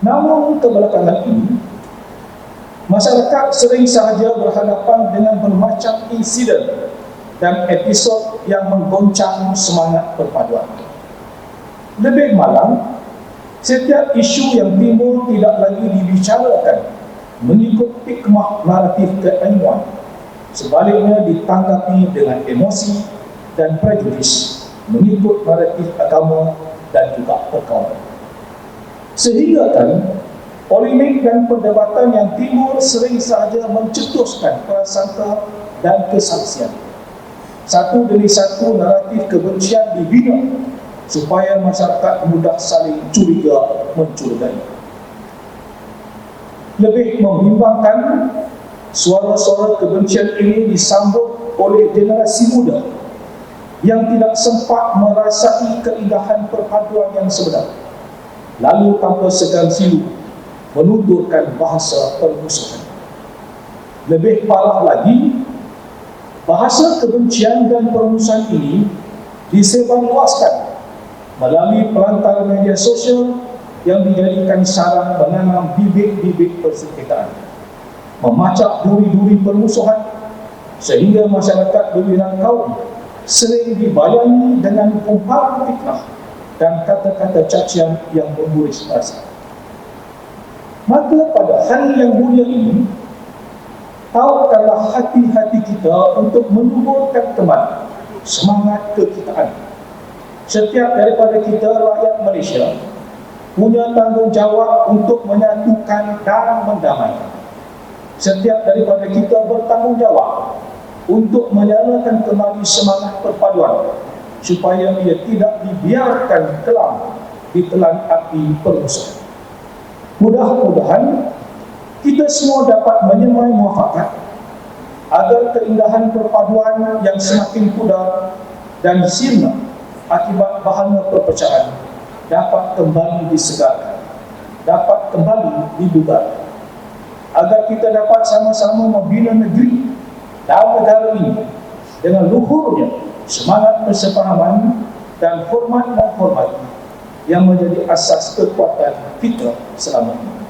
Namun kebelakangan ini, masyarakat sering sahaja berhadapan dengan bermacam insiden dan episod yang menggoncang semangat perpaduan. Lebih malang, setiap isu yang timbul tidak lagi dibicarakan mengikut hikmah naratif keilmuan. Sebaliknya ditanggapi dengan emosi dan prejudis mengikut naratif agama dan juga perkawanan. Sehingga kan polemik dan perdebatan yang timbul sering sahaja mencetuskan prasangka dan kesaksian. Satu demi satu naratif kebencian dibina supaya masyarakat mudah saling curiga mencurigai. Lebih membimbangkan, suara-suara kebencian ini disambut oleh generasi muda yang tidak sempat merasai keindahan perpaduan yang sebenar. Lalu tanpa segan silu menuturkan bahasa permusuhan. Lebih parah lagi, bahasa kebencian dan permusuhan ini disebarluaskan melalui pelantar media sosial yang dijadikan sarang menanam bibit-bibit persengketaan memacak duri-duri permusuhan sehingga masyarakat berwilayah kaum sering dibayangi dengan umpah fitnah dan kata-kata cacian yang memburis rasa. Maka pada hari yang mulia ini, taukanlah hati-hati kita untuk menuburkan kembali semangat kekitaan setiap daripada kita rakyat Malaysia punya tanggungjawab untuk menyatukan dan mendamaikan. Setiap daripada kita bertanggungjawab untuk menyalakan kembali semangat perpaduan supaya ia tidak dibiarkan kelam di telan api permusuhan. Mudah-mudahan kita semua dapat menyemai muafakat agar keindahan perpaduan yang semakin pudar dan sirna akibat bahana perpecahan dapat kembali disegarkan, dapat kembali dibubarkan. Agar kita dapat sama-sama membina negeri dan negara ini dengan luhurnya semangat persepahaman dan hormat menghormati yang menjadi asas kekuatan fitrah selama ini.